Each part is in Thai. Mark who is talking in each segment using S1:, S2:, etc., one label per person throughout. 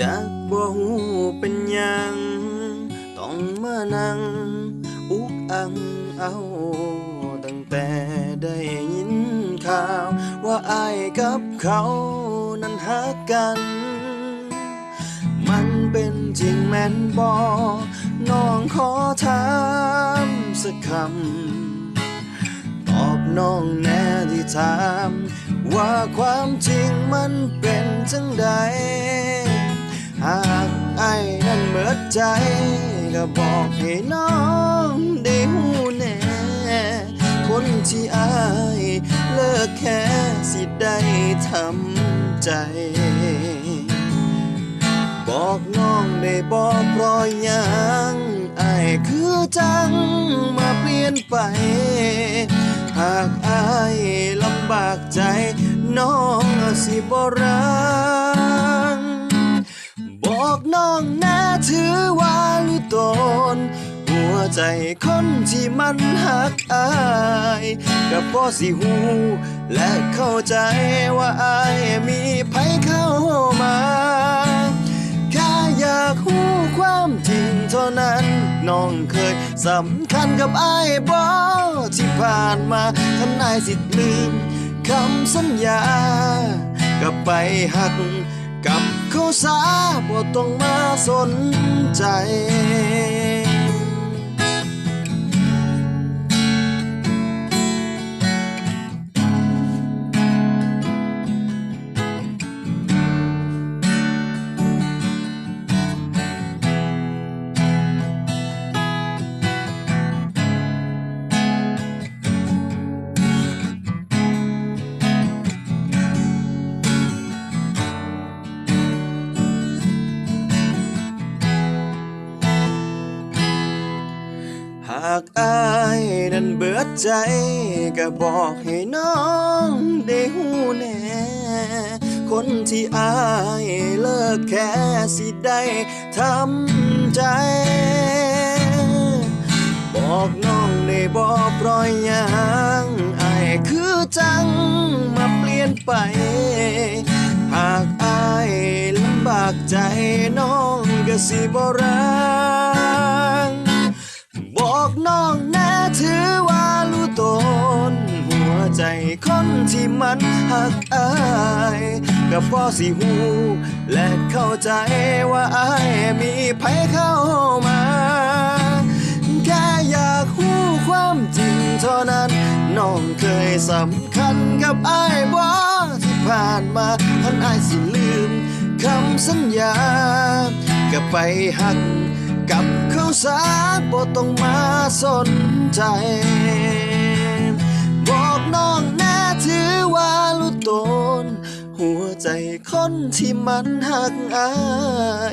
S1: จักบ่ฮู้เป็นหยังต้องมานั่งอุกอังเอาตั้งแต่ได้ยินข่าว ว่าอายกับเขานั้นหักกัน มันเป็นจริงแม่นบอน้องขอถามสักคำ ตอบน้องแน่ที่ถาม ว่าความจริงมันเป็นจังใด ใจก็บอกให้น้องได้หูแน่ คนที่อายเลิกแค่สิได้ทำใจ บอกน้องได้บอกเพราะยังไอ้ายคือจังมาเปลี่ยนไป หากอายลำบากใจ น้องสิบ่รังบอกน้องนะ ใจคนที่มันหักอายก็พอสิหู และเข้าใจว่าอายมีไผเข้ามาแค่อยากหูความจริงเท่านั้น น้องเคยสำคัญกับไอ้ายบ่ที่ผ่านมาท่านนายสิลืมคำสัญญากับไปหักกับเขาสาบ่ต้องมาสนใจากอายนั้นเบิดใจก็บอกให้น้องได้หูแน่คนที่อายเลิกแค่สิได้ทำใจ บอกน้องได้บอกปล่อยหยังอายคือจังมาเปลี่ยนไป หากอายลำบากใจน้องก็สิบ่รังบ อกน้องแน่ถือว่ารู้ตน หัวใจคนที่มันหักอายก็พอสิหูและเข้าใจว่าอายมีไผเข้ามาแค่อยากหู้ความจริงเท่านั้นน้องเคยสำคัญกับอายบ่ที่ผ่านมาท่านอายสิลืมคำสัญญาก็ไปหัก กับเขาสารบ่ต้องมาสนใจ บอกน้องแน่ถือว่ารู้ตน หัวใจคนที่มันหักอา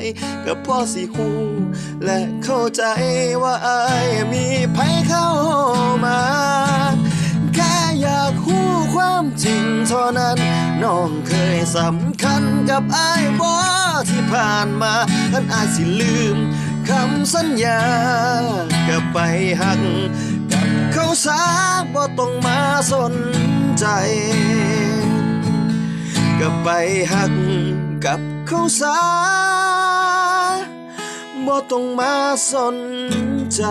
S1: ยก็พอสิหูและเข้าใจว่าอายมีไผเข้ามาแค่อยากหูความจริงเท่านั้นน้องเคยสำคัญกับอายบ่ที่ผ่านมาท่านอายสิลืม คำสัญญาก็ไปหักกับเขาสาบ่ต้องมาสนใจก็ไปหักกับเขาสาบ่ต้องมาสนใจ